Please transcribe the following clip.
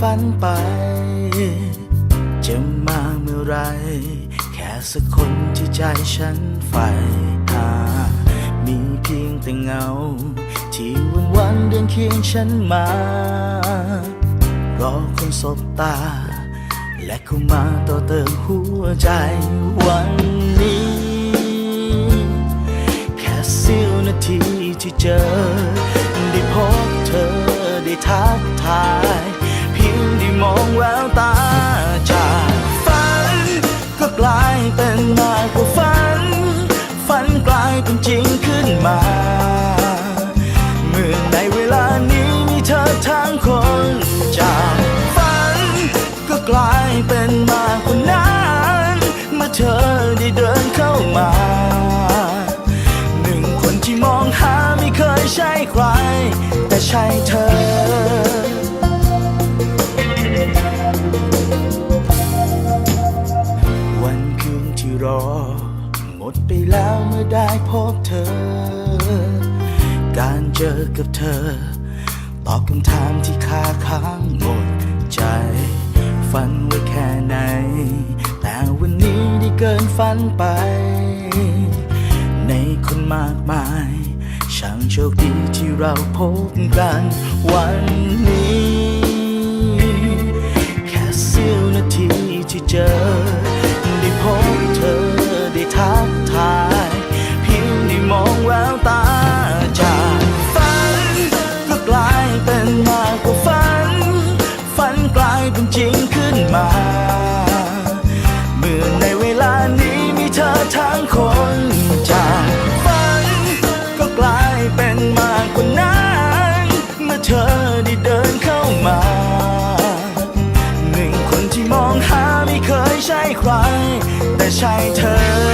ฝันไป จะมาเมื่อไร แค่สักคนที่ใจฉันใฝ่หา มีเพียงแต่เงา ที่วันวันเดินเคียงฉันมา รอคนสบตา และเข้ามาต่อเติมหัวใจวันนี้ แค่เสี้ยวนาทีที่เจอ ได้พบเธอได้ทักทาย ธอทั้งคนจากฝัน ก็กลายเป็นมากกว่านั้นเมื่อเธอได้เดินเข้ามา หนึ่งคนที่มองหาไม่เคยใช่ใคร แต่ใช่เธอวันคืนที่รอหมดไปแล้วเมื่อได้พบเธอ การเจอกับเธอ อบคำถามที่คาค้างหมดใจ ฝันไว้แค่ไหน แต่วันนี้ได้เกินฝันไป ในคนมากมาย ช่างโชคดีที่เราพบกันวันนี้ เป็นมากกว่านั้นเมื่อเธอได้เดินเข้ามา หนึ่งคนที่มองหาไม่เคยใช่ใคร แต่ใช่เธอ